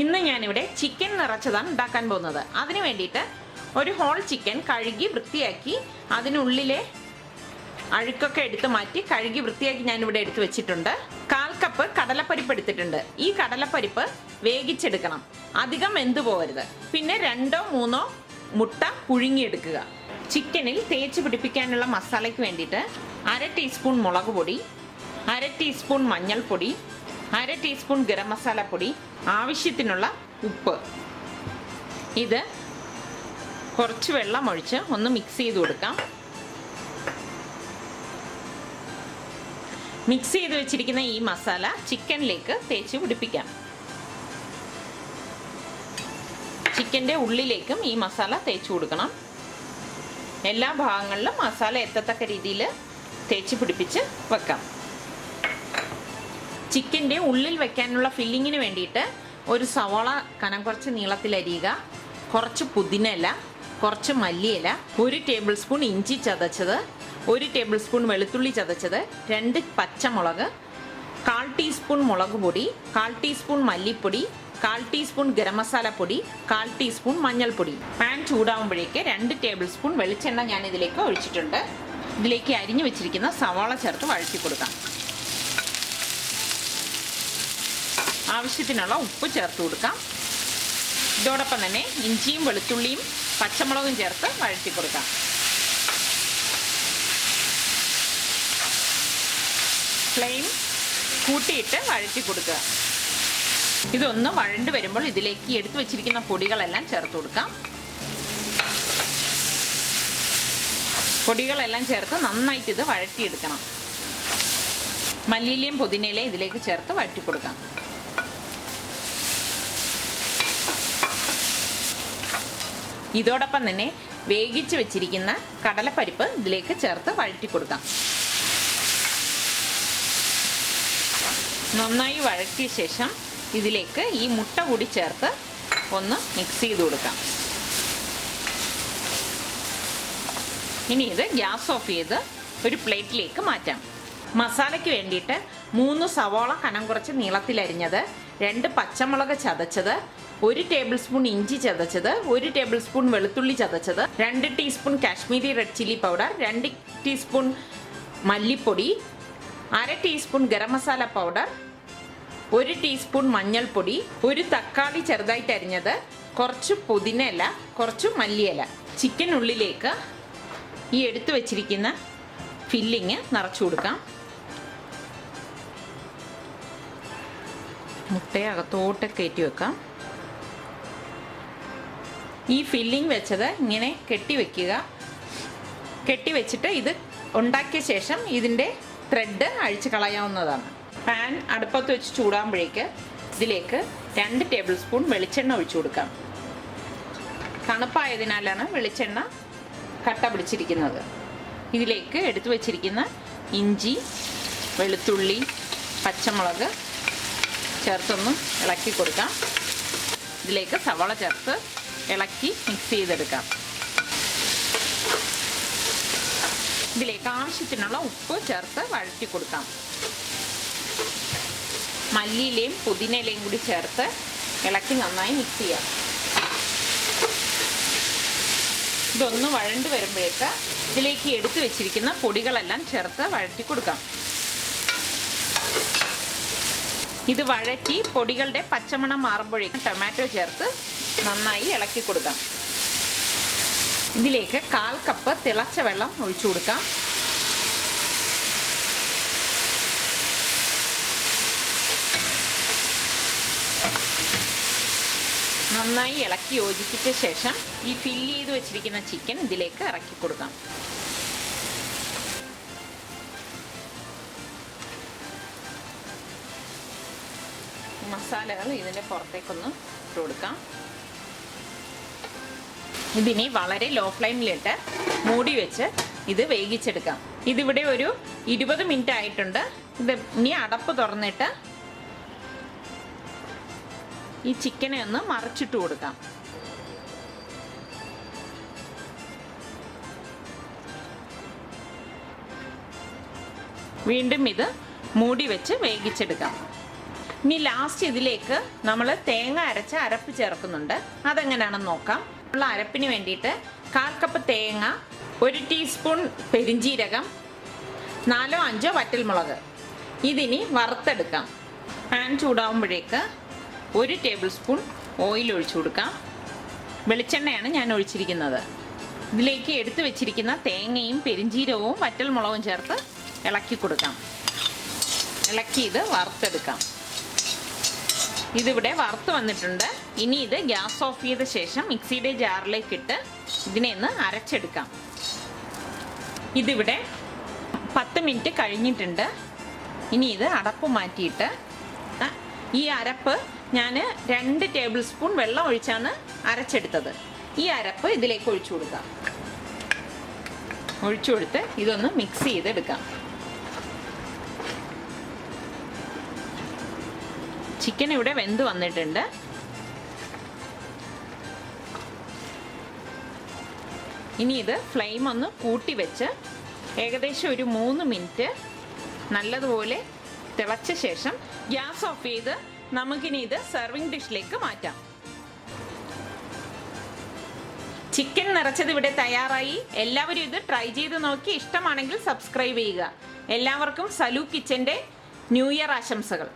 ഇന്ന് ഞാനിവിടെ ചിക്കൻ നിറച്ചതാണ് ഉണ്ടാക്കാൻ പോകുന്നത്. അതിന് വേണ്ടിയിട്ട് ഒരു ഹോൾ ചിക്കൻ കഴുകി വൃത്തിയാക്കി അതിനുള്ളിലെ അഴുക്കൊക്കെ എടുത്ത് മാറ്റി കഴുകി വൃത്തിയാക്കി ഞാനിവിടെ എടുത്ത് വെച്ചിട്ടുണ്ട്. കാൽ കപ്പ് കടലപ്പരിപ്പ് എടുത്തിട്ടുണ്ട്. ഈ കടലപ്പരിപ്പ് വേഗിച്ചെടുക്കണം അധികം വെന്ത് പോകരുത്. പിന്നെ രണ്ടോ മൂന്നോ മുട്ട പുഴുങ്ങിയെടുക്കുക. ചിക്കനിൽ തേച്ച് പിടിപ്പിക്കാനുള്ള മസാലയ്ക്ക് വേണ്ടിയിട്ട് അര ടീസ്പൂൺ മുളക് പൊടി അര ടീസ്പൂൺ മഞ്ഞൾപ്പൊടി അര ടീസ്പൂൺ ഗരം മസാല പൊടി ആവശ്യത്തിനുള്ള ഉപ്പ്. ഇത് കുറച്ച് വെള്ളം ഒഴിച്ച് ഒന്ന് മിക്സ് ചെയ്ത് കൊടുക്കാം. മിക്സ് ചെയ്ത് വെച്ചിരിക്കുന്ന ഈ മസാല ചിക്കനിലേക്ക് തേച്ച് പിടിപ്പിക്കാം. ചിക്കന്റെ ഉള്ളിലേക്കും ഈ മസാല തേച്ച് കൊടുക്കണം. എല്ലാ ഭാഗങ്ങളിലും മസാല എത്തത്തക്ക രീതിയിൽ തേച്ച് പിടിപ്പിച്ച് വെക്കാം. ചിക്കന്റെ ഉള്ളിൽ വെക്കാനുള്ള ഫില്ലിങ്ങിന് വേണ്ടിയിട്ട് ഒരു സവോള കനം കുറച്ച് നീളത്തിലരിയുക കുറച്ച് പുതിനയില കുറച്ച് മല്ലിയില ഒരു ടേബിൾ സ്പൂൺ ഇഞ്ചി ചതച്ചത് ഒരു ടേബിൾ സ്പൂൺ വെളുത്തുള്ളി ചതച്ചത് രണ്ട് പച്ചമുളക് കാൽ ടീസ്പൂൺ മുളക് പൊടി കാൽ ടീസ്പൂൺ മല്ലിപ്പൊടി കാൽ ടീസ്പൂൺ ഗരം മസാല പൊടി കാൽ ടീസ്പൂൺ മഞ്ഞൾപ്പൊടി. പാൻ ചൂടാകുമ്പോഴേക്ക് രണ്ട് ടേബിൾ സ്പൂൺ വെളിച്ചെണ്ണ ഞാൻ ഇതിലേക്ക് ഒഴിച്ചിട്ടുണ്ട്. ഇതിലേക്ക് അരിഞ്ഞു വെച്ചിരിക്കുന്ന സവാള ചേർത്ത് വഴറ്റി കൊടുക്കാം. ആവശ്യത്തിനുള്ള ഉപ്പ് ചേർത്ത് കൊടുക്കാം. ഇതോടൊപ്പം തന്നെ ഇഞ്ചിയും വെളുത്തുള്ളിയും പച്ചമുളകും ചേർത്ത് വഴറ്റി കൊടുക്കാം. ഫ്ലെയിം കൂട്ടിയിട്ട് വഴറ്റി കൊടുക്കുക. ഇതൊന്ന് വഴണ്ട് വരുമ്പോൾ ഇതിലേക്ക് എടുത്തു വെച്ചിരിക്കുന്ന പൊടികളെല്ലാം ചേർത്ത് കൊടുക്കാം. പൊടികളെല്ലാം ചേർത്ത് നന്നായിട്ട് ഇത് വഴറ്റിയെടുക്കണം. മല്ലിയിലയും പുതിനയിലയും ഇതിലേക്ക് ചേർത്ത് വഴറ്റി കൊടുക്കാം. ഇതോടൊപ്പം തന്നെ വേവിച്ച് വെച്ചിരിക്കുന്ന കടലപ്പരിപ്പ് ഇതിലേക്ക് ചേർത്ത് വഴറ്റി കൊടുക്കാം നന്നായി വഴറ്റിയ ശേഷം ഇതിലേക്ക് ഈ മുട്ട കൂടി ചേർത്ത് ഒന്ന് മിക്സ് ചെയ്ത് കൊടുക്കാം. ഇനി ഇത് ഗ്യാസ് ഓഫ് ചെയ്ത് ഒരു പ്ലേറ്റിലേക്ക് മാറ്റാം. മസാലയ്ക്ക് വേണ്ടിയിട്ട് മൂന്ന് സവോള കനം കുറച്ച് നീളത്തിലരിഞ്ഞത് രണ്ട് പച്ചമുളക് ചതച്ചത് ഒരു ടേബിൾ സ്പൂൺ ഇഞ്ചി ചതച്ചത് ഒരു ടേബിൾ സ്പൂൺ വെളുത്തുള്ളി ചതച്ചത് രണ്ട് teaspoon Kashmiri red chilli powder രണ്ട് ടീസ്പൂൺ മല്ലിപ്പൊടി അര ടീസ്പൂൺ ഗരം മസാല പൗഡർ ഒരു ടീസ്പൂൺ മഞ്ഞൾപ്പൊടി ഒരു തക്കാളി ചെറുതായിട്ട് അരിഞ്ഞത് കുറച്ച് പുതിനയില കുറച്ച് മല്ലിയില ചിക്കനുള്ളിലേക്ക് ഈ എടുത്തു വച്ചിരിക്കുന്ന ഫില്ലിങ് നിറച്ചു കൊടുക്കാം. മുട്ടയെ അകത്തോട്ട് കയറ്റി വെക്കാം. ഈ ഫില്ലിംഗ് വെച്ചത് ഇങ്ങനെ കെട്ടി വെക്കുക. കെട്ടി വെച്ചിട്ട് ഇത് ഉണ്ടാക്കിയ ശേഷം ഇതിന്റെ ത്രെഡ് അഴിച്ച് കളയാവുന്നതാണ്. പാൻ അടുപ്പത്ത് വെച്ച് ചൂടാകുമ്പോഴേക്ക് ഇതിലേക്ക് രണ്ട് ടേബിൾ സ്പൂൺ വെളിച്ചെണ്ണ ഒഴിച്ചു കൊടുക്കാം. തണുപ്പായതിനാലാണ് വെളിച്ചെണ്ണ കട്ട പിടിച്ചിരിക്കുന്നത്. ഇതിലേക്ക് എടുത്തു വച്ചിരിക്കുന്ന ഇഞ്ചി വെളുത്തുള്ളി പച്ചമുളക് ചേർത്തൊന്ന് ഇളക്കി കൊടുക്കാം. ഇതിലേക്ക് സവാള ചേർത്ത് ഇളക്കി മിക്സ് ചെയ്തെടുക്കാം ഇതിലേക്ക് ആവശ്യത്തിനുള്ള ഉപ്പ് ചേർത്ത് വഴറ്റി കൊടുക്കാം മല്ലിയിലയും പുതിനയിലയും കൂടി ചേർത്ത് ഇളക്കി നന്നായി മിക്സ് ചെയ്യാം ഇതൊന്ന് വഴണ്ട് വരുമ്പോഴേക്ക് ഇതിലേക്ക് എടുത്തു വെച്ചിരിക്കുന്ന പൊടികളെല്ലാം ചേർത്ത് വഴറ്റി കൊടുക്കാം ഇത് വഴറ്റി പൊടികളുടെ പച്ചമണം മാറുമ്പോഴേക്കും ടൊമാറ്റോ ചേർത്ത് നന്നായി ഇളക്കി കൊടുക്കാം. ഇതിലേക്ക് കാൽ കപ്പ് തിളച്ച വെള്ളം ഒഴിച്ചു കൊടുക്കാം. നന്നായി ഇളക്കി യോജിപ്പിച്ച ശേഷം ഈ ഫില്ല് ചെയ്ത് വെച്ചിരിക്കുന്ന ചിക്കൻ ഇതിലേക്ക് ഇറക്കി കൊടുക്കാം. മസാലകൾ ഇതിന്റെ പുറത്തേക്കൊന്ന് ഇട്ട് കൊടുക്കാം. ഇതിനി വളരെ ലോ ഫ്ലെയിമിലിട്ട് മൂടി വെച്ച് ഇത് വേവിച്ചെടുക്കാം. ഇതിവിടെ ഒരു ഇരുപത് മിനിറ്റ് ആയിട്ടുണ്ട്. ഇത് ഇനി അടപ്പ് തുറന്നിട്ട് ഈ ചിക്കനെ ഒന്ന് മറിച്ചിട്ട് കൊടുക്കാം. വീണ്ടും ഇത് മൂടി വെച്ച് വേവിച്ചെടുക്കാം. ഇനി ലാസ്റ്റ് ഇതിലേക്ക് നമ്മൾ തേങ്ങ അരച്ച അരപ്പ് ചേർക്കുന്നുണ്ട്. അതെങ്ങനെയാണെന്ന് നോക്കാം. ഉള്ള അരപ്പിന് വേണ്ടിയിട്ട് കാൽ കപ്പ് തേങ്ങ ഒരു ടീസ്പൂൺ പെരിഞ്ജീരകം നാലോ അഞ്ചോ വറ്റൽമുളക്. ഇതിനി വറുത്തെടുക്കാം. പാൻ ചൂടാവുമ്പോഴേക്ക് ഒരു ടേബിൾ സ്പൂൺ ഓയിൽ ഒഴിച്ചു കൊടുക്കാം. വെളിച്ചെണ്ണയാണ് ഞാൻ ഒഴിച്ചിരിക്കുന്നത്. ഇതിലേക്ക് എടുത്തു വെച്ചിരിക്കുന്ന തേങ്ങയും പെരിഞ്ചീരവും വറ്റൽമുളകും ചേർത്ത് ഇളക്കി കൊടുക്കാം. ഇളക്കി ഇത് വറുത്തെടുക്കാം. ഇതിവിടെ വറുത്ത് വന്നിട്ടുണ്ട്. ഇനി ഇത് ഗ്യാസ് ഓഫ് ചെയ്ത ശേഷം മിക്സിയുടെ ജാറിലേക്ക് ഇട്ട് ഇതിനെ ഒന്ന് അരച്ചെടുക്കാം. ഇതിവിടെ പത്ത് മിനിറ്റ് കഴിഞ്ഞിട്ടുണ്ട്. ഇനി ഇത് അടപ്പ് മാറ്റിയിട്ട് ഈ അരപ്പ് ഞാൻ രണ്ട് ടേബിൾ സ്പൂൺ വെള്ളം ഒഴിച്ചാണ് അരച്ചെടുത്തത്. ഈ അരപ്പ് ഇതിലേക്ക് ഒഴിച്ചു കൊടുക്കാം. ഒഴിച്ചു കൊടുത്ത് ഇതൊന്ന് മിക്സ് ചെയ്തെടുക്കാം. ചിക്കൻ ഇവിടെ വെന്ത് വന്നിട്ടുണ്ട്. ഇനി ഇത് ഫ്ലെയിം ഒന്ന് കൂട്ടി വെച്ച് ഏകദേശം ഒരു മൂന്ന് മിനിറ്റ് നല്ലതുപോലെ തിളച്ച ശേഷം ഗ്യാസ് ഓഫ് ചെയ്ത് നമുക്കിനി ഇത് സെർവിങ് ഡിഷിലേക്ക് മാറ്റാം. ചിക്കൻ നിറച്ചത് ഇവിടെ തയ്യാറായി. എല്ലാവരും ഇത് ട്രൈ ചെയ്ത് നോക്കി ഇഷ്ടമാണെങ്കിൽ സബ്സ്ക്രൈബ് ചെയ്യുക. എല്ലാവർക്കും സലൂ കിച്ചന്റെ ന്യൂ ഇയർ ആശംസകൾ.